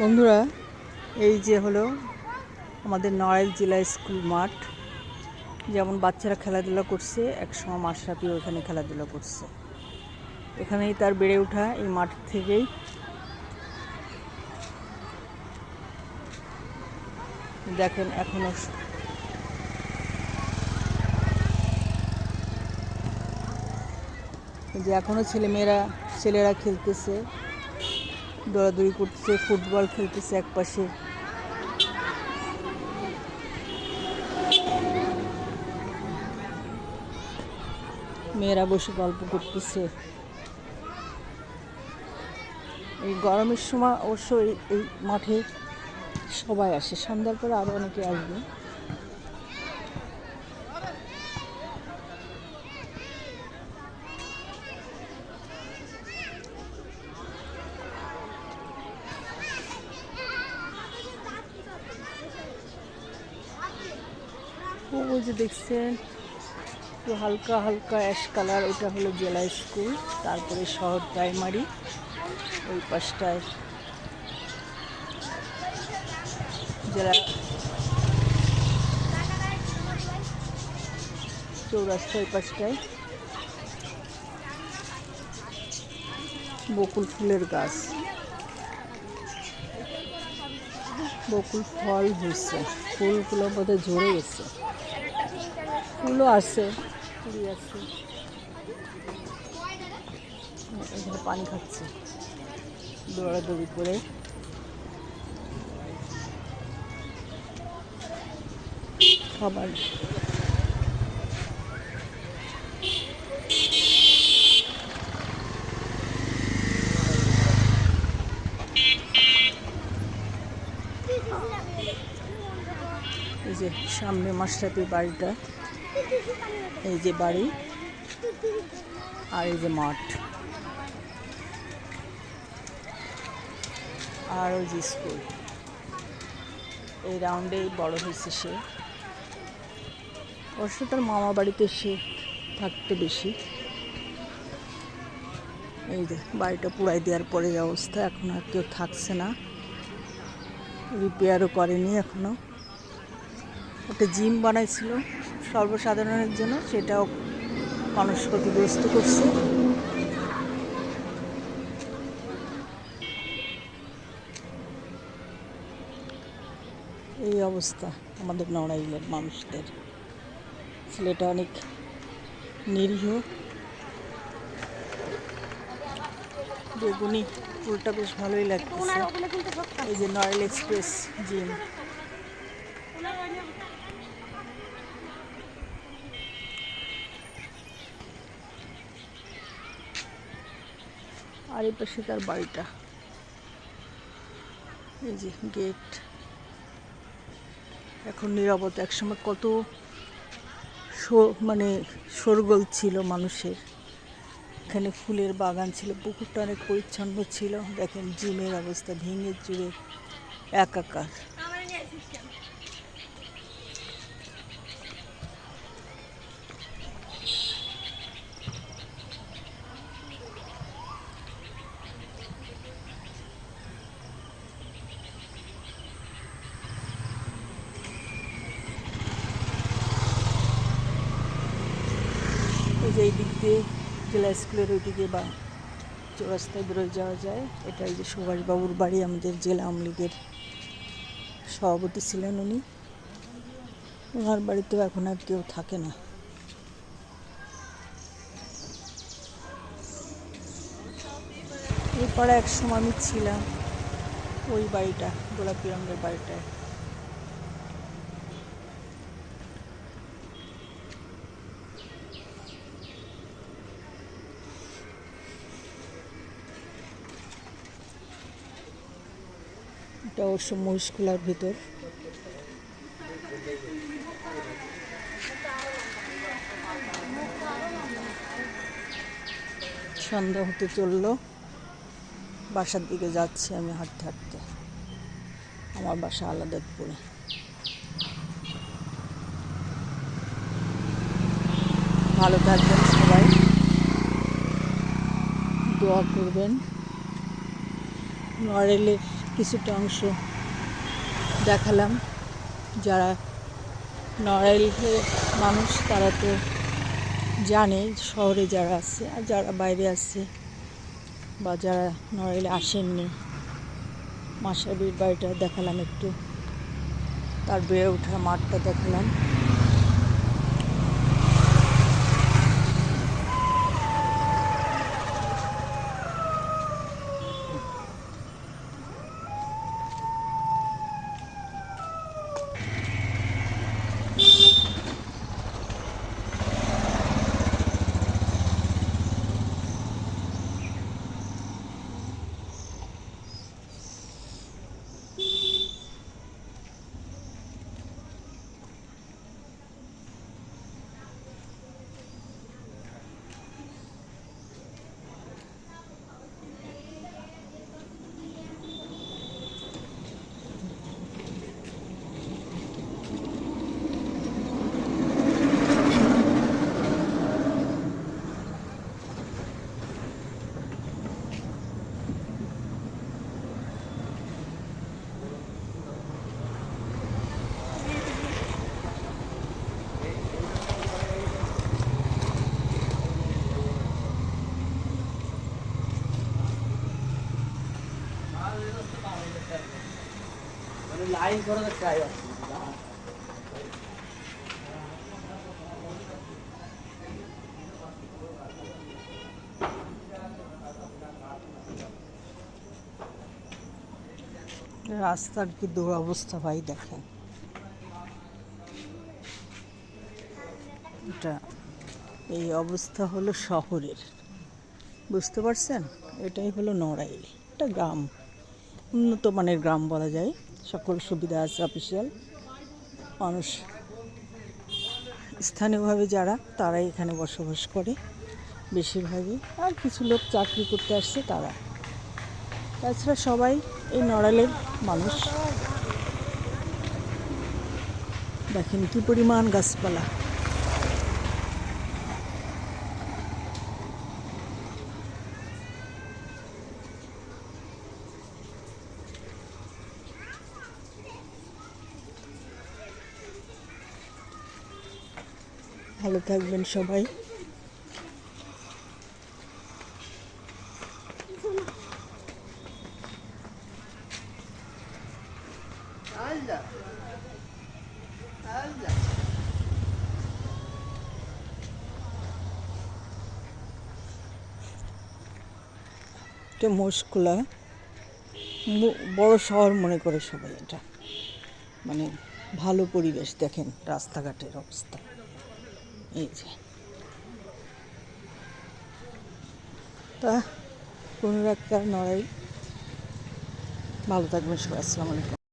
বন্ধুরা, এই যে হলো আমাদের নড়াইল জেলা স্কুল মাঠ। যেমন বাচ্চারা খেলাধুলা করছে, একসময় মাশরাফিও এখানে খেলাধুলা করছে। এখানেই তার বেড়ে ওঠা এই মাঠ থেকেই। দেখেন এখনও যে এখনও ছেলেমেয়েরা, ছেলেরা খেলতেছে। দৌড়াদৌড়ি করতেছে, ফুটবল খেলতেছে এক পাশে মেয়েরা বসে গল্প করতেছে। এই গরমের সময় অবশ্য এই- মাঠে সবাই আসে, সন্ধ্যার পরে আরও অনেকে আসবে। ওই যে দেখছেন, একটু হালকা হালকা অ্যাশ কালার ওটা হলো জেলা স্কুল, তারপরে শহর প্রাইমারি, ওই পাশটায়। জেলা চৌরাস্তা ওই পাশটায়। বকুল ফুলের গাছ। বকুল ফল হয়েছে। ফুলগুলো বোধহয় ঝরে গেছে। ফুলও আছে আছে। এখানে পানি খাচ্ছে। দৌড়াদৌড়ি করে খাবার। এই যে সামনে মাসরাপির বাড়িটা। এই যে বাড়ি আর এই যে মাঠ। আর ওই যে স্কুল। এই রাউন্ডেই বড় হয়েছে সে। অবশ্য তার মামা বাড়িতে সে থাকতে বেশি। এই যে বাড়িটা পুরাই দেওয়ার পরে অবস্থা, এখন আর কেউ থাকছে না। রিপেয়ারও করেনি এখনও। একটা জিম বানাইছিল। সর্বসাধারণের জন্য সেটাও মানুষ ক্ষতিগ্রস্ত করছে। এই অবস্থা আমাদের নড়াইলের মানুষদের। ছেলেটা অনেক নিরীহ। বেগুনি ফুলটা বেশ ভালোই লাগতেছে। এই যে নয়েল এক্সপ্রেস জিম। আর এই পাশে তার বাড়িটা। এই যে গেট এখন নিরাপত্তা একসময় কত মানে সরগোল ছিল মানুষের। এখানে ফুলের বাগান ছিল, পুকুরটা অনেক পরিচ্ছন্ন ছিল। দেখেন জিমের অবস্থা, ভেঙে চুরে একাকার। যে এই দিক দিয়ে জেলা স্কুলের ওইদিকে বা চৌরাস্তায় বেরোয় যাওয়া যায় এটা এই যে সুভাষবাবুর বাড়ি, আমাদের জেলা আওয়ামী লীগের সভাপতি ছিলেন উনি। ওনার বাড়িতেও এখন আর কেউ থাকে না। এরপরে এক সময় আমি ছিলাম ওই বাড়িটা, গোলাপি রঙের বাড়িটায়। এটা অবশ্য মহিষখোলার ভিতর। সন্ধ্যা হতে চলল। বাসার দিকে যাচ্ছি আমি হাঁটতে হাঁটতে। আমার বাসা আলাদাপুরে ভালো থাকবেন সবাই। দোয়া করবেন। নড়েলের কিছুটা অংশ দেখালাম। যারা নড়াইলের মানুষ, তারা তো জানে শহরে যারা আছে আর যারা বাইরে আছে বা যারা নড়াইলে আসেননি। মাসাবির বাড়িটা দেখালাম একটু। তার বেড়ে ওঠার মাঠটা দেখালাম। ট্রাই রাস্তার কি দুরবস্থা ভাই দেখেন। এটা এই অবস্থা হলো শহরের। বুঝতে পারছেন? এটাই হলো নড়াইল। এটা গ্রাম। উন্নত মানের গ্রাম বলা যায়। সকল সুবিধা আছে অফিসিয়াল মানুষ স্থানীয়ভাবে যারা, তারাই এখানে বসবাস করে বেশিরভাগই। আর কিছু লোক চাকরি করতে আসছে, তারা। তাছাড়া সবাই এই নড়ালের মানুষ। দেখেন কি পরিমাণ গাছপালা। ভালো থাকবেন সবাই। মোষকুলা বড় শহর মনে করে সবাই এটা। মানে ভালো পরিবেশ, দেখেন রাস্তাঘাটের অবস্থা। এই যে। তা একটা নড়াই। ভালো থাকবেন সবাই আসসালামু আলাইকুম।